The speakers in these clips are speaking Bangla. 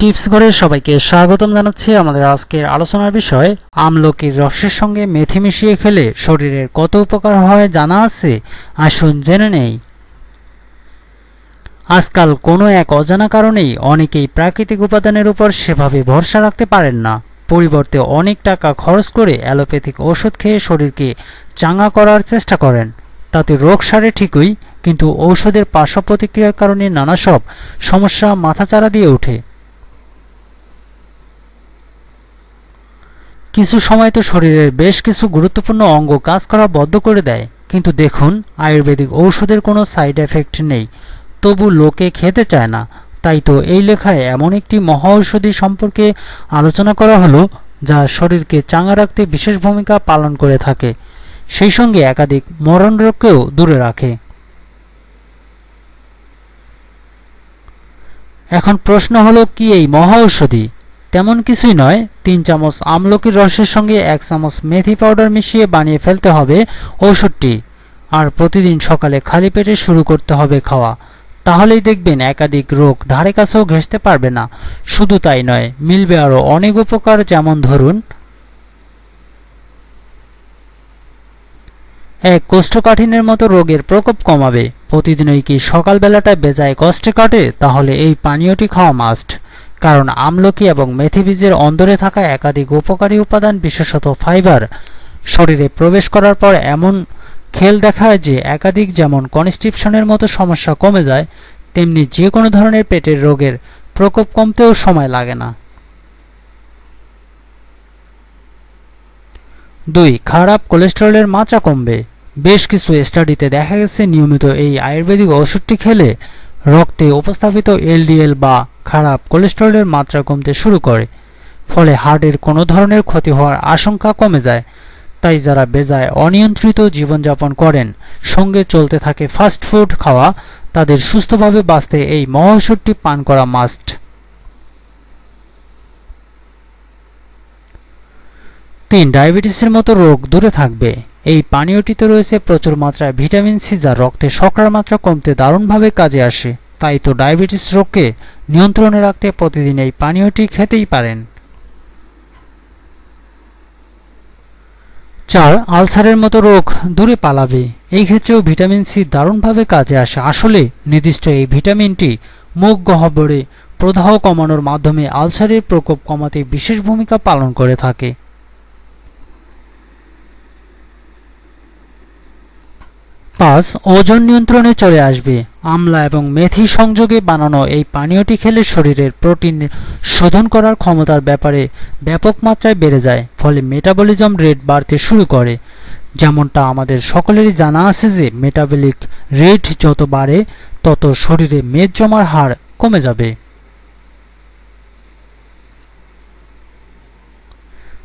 টিপস ঘরে সবাইকে স্বাগতম জানাচ্ছি আমাদের আজকের আলোচনার বিষয়, আমলকির রসের সঙ্গে মেথি মিশিয়ে খেলে শরীরের কত উপকার হয় জানা আছে? আসুন জেনে নেই। আজকাল কোনো এক অজানা কারণেই অনেকেই প্রাকৃতিক উপাদানের উপর সেভাবে ভরসা রাখতে পারেন না। পরিবর্তে অনেক টাকা খরচ করে অ্যালোপ্যাথিক ওষুধ খেয়ে শরীরকে চাঙ্গা করার চেষ্টা করেন। তাতে রোগ সারে ঠিকই, কিন্তু ঔষধের পার্শ্ব প্রতিক্রিয়ার কারণে নানা সব সমস্যা মাথাচাড়া দিয়ে ওঠে। কিছু সময় তো শরীরের বেশ কিছু গুরুত্বপূর্ণ অঙ্গ কাজ করা বদ্ধ করে দেয়। কিন্তু দেখুন, আয়ুর্বেদিক ঔষধের কোনো সাইড এফেক্ট নেই। তবু লোকে খেতে চায় না। তাই তো এই লেখায় এমন একটি মহা ঔষধি সম্পর্কে আলোচনা করা হলো, যা শরীরকে চাঙা রাখতে বিশেষ ভূমিকা পালন করে থাকে। সেই সঙ্গে একাধিক মরণ রোগকেও দূরে রাখে। এখন প্রশ্ন হলো, কি এই মহা ঔষধি? তেমন কিছুই নয়, তিন চামচ আমলকির রসের সঙ্গে এক চামচ মেথি পাউডার মিশিয়ে বানিয়ে ফেলতে হবে ওষুধটি আর প্রতিদিন সকালে খালি পেটে শুরু করতে হবে খাওয়া। তাহলেই দেখবেন একাধিক রোগ ধারে কাছেও ঘেঁষতে পারবে না। শুধু তাই নয়, মিলবে আরও অনেক উপকার যেমন ধরুন এক কোষ্ঠকাঠিন্যের মতো রোগের প্রকোপ কমাবে। প্রতিদিনই কি সকালবেলাটা বেজায় কষ্টে কাটে? তাহলে এই পানীয়টি খাওয়া মাস্ট কারণ আমলকি এবং মেথি বীজের অন্দরে থাকা একাধিক উপকারী উপাদান, বিশেষত ফাইবার, শরীরে প্রবেশ করার পর এমন খেল দেখায় যে একাধিক যেমন কনস্টিপশনের মতো সমস্যা কমে যায়, তেমনি যে কোনো ধরনের পেটের রোগের প্রকোপ কমতেও সময় লাগে না। দুই, খারাপ কোলেস্টেরলের মাত্রা কমবে। বেশ কিছু স্টাডিতে দেখা গেছে নিয়মিত এই আয়ুর্বেদিক ওষুধটি খেলে রক্তে উপস্থাপিত এলডিএল বা খারাপ কোলেস্টেরলের মাত্রা কমতে শুরু করে, ফলে হার্টের কোনো ধরনের ক্ষতি হওয়ার আশঙ্কা কমে যায়। তাই যারা বেজায় অনিয়ন্ত্রিত জীবনযাপন করেন, সঙ্গে চলতে থাকে ফাস্ট ফুড খাওয়া, তাদের সুস্থভাবে বাঁচতে এই মহৌষধটি পান করা মাস্ট। তিন, ডায়াবেটিসের মতো রোগ দূরে থাকবে। এই পানীয়টিতে রয়েছে প্রচুর মাত্রায় ভিটামিন সি, যা রক্তে শর্করার মাত্রা কমতে দারুণভাবে কাজে আসে। তাই তো ডায়াবেটিস রোগকে নিয়ন্ত্রণে রাখতে প্রতিদিন এই পানীয়টি খেতেই পারেন। চার, আলসারের মতো রোগ দূরে পালাবে। এই ক্ষেত্রেও ভিটামিন সি দারুণভাবে কাজে আসে। আসলে নির্দিষ্ট এই ভিটামিনটি মুখ গহ্বরে প্রদাহ কমানোর মাধ্যমে আলসারের প্রকোপ কমাতে বিশেষ ভূমিকা পালন করে থাকে। পাঁচ ওজন নিয়ন্ত্রণে চলে আসবে। আমলা এবং মেথি সংযোগে বানানো এই পানীয়টি খেলে শরীরের প্রোটিন শোধন করার ক্ষমতার ব্যাপারে ব্যাপক মাত্রায় বেড়ে যায়, ফলে মেটাবলিজম রেট বাড়তে শুরু করে। যেমনটা আমাদের সকলেরই জানা আছে যে, মেটাবলিক রেট যত বাড়ে, তত শরীরে মেদ জমার হার কমে যাবে।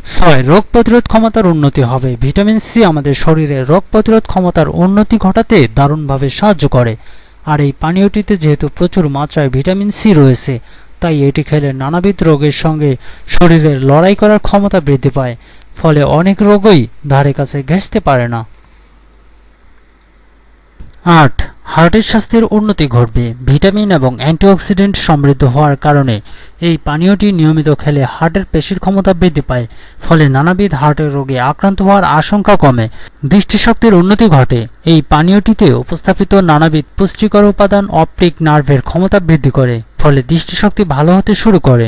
ছয়, রোগ প্রতিরোধ ক্ষমতার উন্নতি হবে। ভিটামিন সি আমাদের শরীরে রোগ প্রতিরোধ ক্ষমতার উন্নতি ঘটাতে দারুণভাবে সাহায্য করে। আর এই পানীয়টিতে যেহেতু প্রচুর মাত্রায় ভিটামিন সি রয়েছে, তাই এটি খেলে নানাবিধ রোগের সঙ্গে শরীরের লড়াই করার ক্ষমতা বৃদ্ধি পায়। ফলে অনেক রোগই ধারে কাছে ঘেঁষতে পারে না। আট হার্টের স্বাস্থ্যের উন্নতি ঘটবে। ভিটামিন এবং অ্যান্টিঅক্সিডেন্ট সমৃদ্ধ হওয়ার কারণে এই পানীয়টি নিয়মিত খেলে হার্টের পেশির ক্ষমতা বৃদ্ধি পায়, ফলে নানাবিধ হার্টের রোগে আক্রান্ত হওয়ার আশঙ্কা কমে। দৃষ্টিশক্তির উন্নতি ঘটে। এই পানীয়টিতে উপস্থাপিত নানাবিধ পুষ্টিকর উপাদান অপটিক নার্ভের ক্ষমতা বৃদ্ধি করে, ফলে দৃষ্টিশক্তি ভালো হতে শুরু করে।